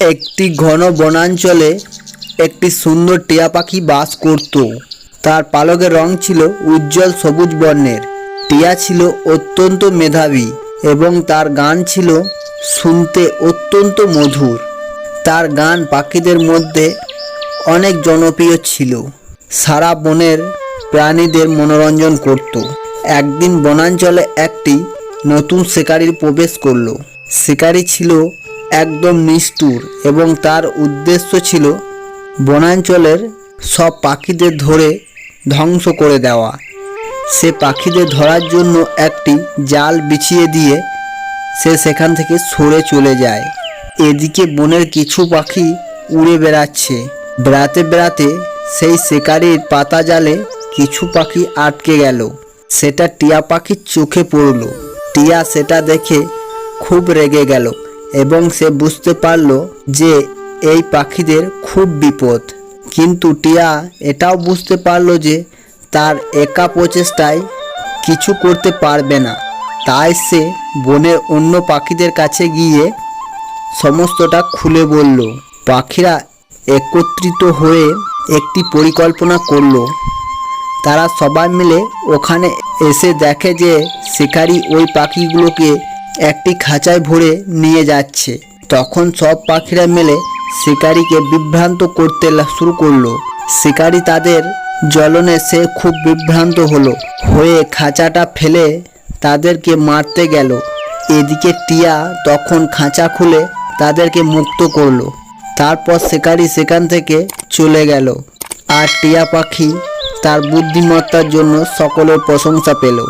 একটি ঘন বনাঞ্চলে একটি সুন্দর টিয়া পাখি বাস করত। তার পালকের রং ছিল উজ্জ্বল সবুজ বর্ণের। টিয়া ছিল অত্যন্ত মেধাবী এবং তার গান ছিল শুনতে অত্যন্ত মধুর। তার গান পাখিদের মধ্যে অনেক জনপ্রিয় ছিল। সারা বনের প্রাণীদের মনোরঞ্জন করত। একদিন বনাঞ্চলে একটি নতুন শিকারির প্রবেশ করল। শিকারি ছিল একদম নিষ্ঠুর এবং তার উদ্দেশ্য ছিল বনাঞ্চলের সব পাখিদের ধরে ধ্বংস করে দেওয়া। সে পাখিদের ধরার জন্য একটি জাল বিছিয়ে দিয়ে সে সেখান থেকে সরে চলে যায়। এদিকে বনের কিছু পাখি উড়ে বেড়াচ্ছে। বেড়াতে বেড়াতে সেই শিকারির পাতা জালে কিছু পাখি আটকে গেল। সেটা টিয়া পাখির চোখে পড়ল। টিয়া সেটা দেখে খুব রেগে গেল। এবং সে বুঝতে পারল যে এই পাখিদের খুব বিপদ। কিন্তু টিয়া এটাও বুঝতে পারল যে তার একা প্রচেষ্টায় কিছু করতে পারবে না। তাই সে বনের অন্য পাখিদের কাছে গিয়ে সমস্তটা খুলে বলল। পাখিরা একত্রিত হয়ে একটি পরিকল্পনা করল। তারা সবাই মিলে ওখানে এসে দেখে যে শিকারি ওই পাখিগুলোকে একটি খাঁচায় ভরে নিয়ে যাচ্ছে। তখন সব পাখিরা মিলে শিকারিকে বিভ্রান্ত করতে শুরু করল। শিকারি তাদের জ্বলনে সে খুব বিভ্রান্ত হলো। হয়ে খাঁচাটা ফেলে তাদেরকে মারতে গেল। এদিকে টিয়া তখন খাঁচা খুলে তাদেরকে মুক্ত করল। তারপর শিকারি সেখান থেকে চলে গেল। আর টিয়া পাখি তার বুদ্ধিমত্তার জন্য সকলের প্রশংসা পেল।